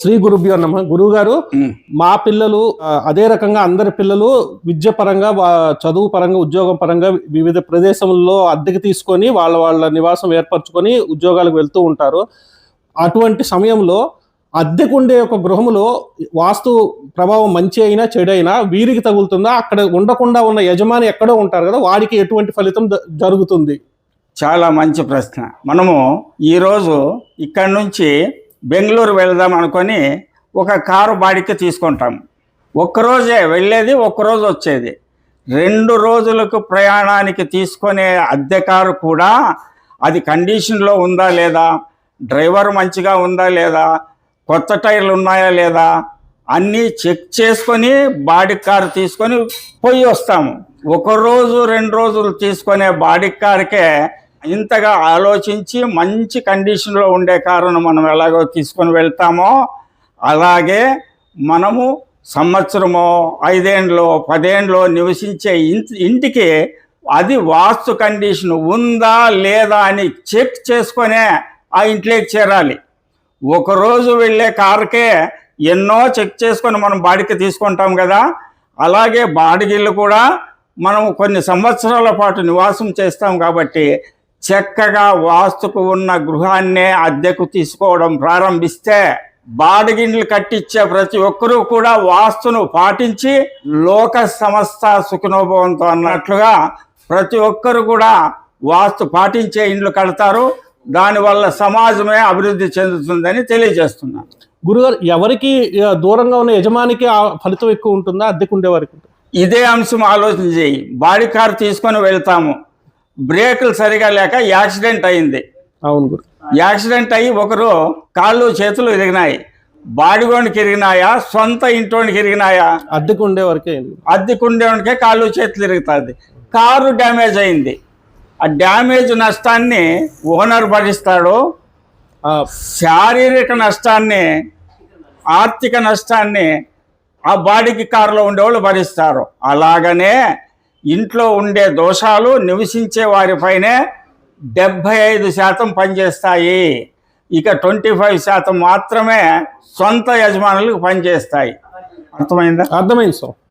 శ్రీ గురుభ్యో నమ. గురువు గారు మా పిల్లలు అదే రకంగా అందరి పిల్లలు విద్య పరంగా వా- చదువు పరంగా ఉద్యోగం పరంగా వివిధ ప్రదేశంలో అద్దెకి తీసుకొని వాళ్ళ వాళ్ళ నివాసం ఏర్పరచుకొని ఉద్యోగాలకు వెళ్తూ ఉంటారు. అటువంటి సమయంలో అద్దెకుండే ఒక గృహములో వాస్తు ప్రభావం మంచి అయినా చెడు అయినా వీరికి తగులుతుందా? అక్కడ ఉండకుండా ఉన్న యజమాని ఎక్కడో ఉంటారు కదా వాడికి ఎటువంటి ఫలితం జరుగుతుంది? చాలా మంచి ప్రశ్న. మనము ఈరోజు ఇక్కడి నుంచి బెంగళూరు వెళదాం అనుకొని ఒక కారు బాడికి తీసుకుంటాం. ఒక్కరోజే వెళ్ళేది ఒక్కరోజు వచ్చేది. రెండు రోజులకు ప్రయాణానికి తీసుకునే అద్దె కారు కూడా అది కండిషన్లో ఉందా లేదా డ్రైవర్ మంచిగా ఉందా లేదా కొత్త టైర్లు ఉన్నాయా లేదా అన్నీ చెక్ చేసుకొని బాడీ కారు తీసుకొని పోయి వస్తాము. ఒక రోజు రెండు రోజులు తీసుకునే బాడీ కారుకే ఇంతగా ఆలోచించి మంచి కండిషన్లో ఉండే కారును మనం ఎలాగో తీసుకొని వెళ్తామో అలాగే మనము సంవత్సరమో ఐదేండ్లో పదేండ్లో నివసించే ఇంటి ఇంటికి అది వాస్తు కండిషన్ ఉందా లేదా అని చెక్ చేసుకొనే ఆ ఇంట్లోకి చేరాలి. ఒకరోజు వెళ్ళే కారుకే ఎన్నో చెక్ చేసుకొని మనం బాడికి తీసుకుంటాం కదా. అలాగే బాడిగిళ్ళు కూడా మనం కొన్ని సంవత్సరాల పాటు నివాసం చేస్తాం కాబట్టి చక్కగా వాస్తుకు ఉన్న గృహాన్నే అద్దెకు తీసుకోవడం ప్రారంభిస్తే బాడిగిండ్లు కట్టించే ప్రతి ఒక్కరూ కూడా వాస్తును పాటించి లోక సమస్త సుఖనోభవంతో అన్నట్లుగా ప్రతి ఒక్కరు కూడా వాస్తు పాటించే ఇండ్లు కడతారు. దానివల్ల సమాజమే అభివృద్ధి చెందుతుందని తెలియజేస్తున్నాను గురుగారు ఎవరికి దూరంగా ఉన్న యజమానికి ఆ ఫలితం ఎక్కువ ఉంటుందా? అద్దెకుండే వారికి? ఇదే అంశం ఆలోచన చేయి. బాడీ కార్ తీసుకొని వెళ్తాము. బ్రేకులు సరిగా లేక యాక్సిడెంట్ అయింది. అవును గురు. యాక్సిడెంట్ అయ్యి ఒకరు కాళ్ళు చేతులు ఇరిగినాయి బాడిగోనికి ఇరిగినాయా సొంత ఇంటోనికి ఇరిగినాయా అద్దెకు ఉండే వరకే అద్దెకుండేవానికే కాళ్ళు చేతులు ఇరుగుతుంది కారు డ్యామేజ్ అయింది. ఆ డ్యామేజ్ నష్టాన్ని ఓనర్ భరిస్తాడు. ఆ, శారీరక నష్టాన్ని ఆర్థిక నష్టాన్ని ఆ బాడీకి కారులో ఉండేవాళ్ళు భరిస్తారు. అలాగనే ఇంట్లో ఉండే దోషాలు నివసించే వారిపైనే డెబ్భై ఐదు శాతం పనిచేస్తాయి. ఇక ట్వంటీ ఫైవ్ శాతం మాత్రమే సొంత యజమానులకు పనిచేస్తాయి. అర్థమైందా? అర్థమైంది సార్.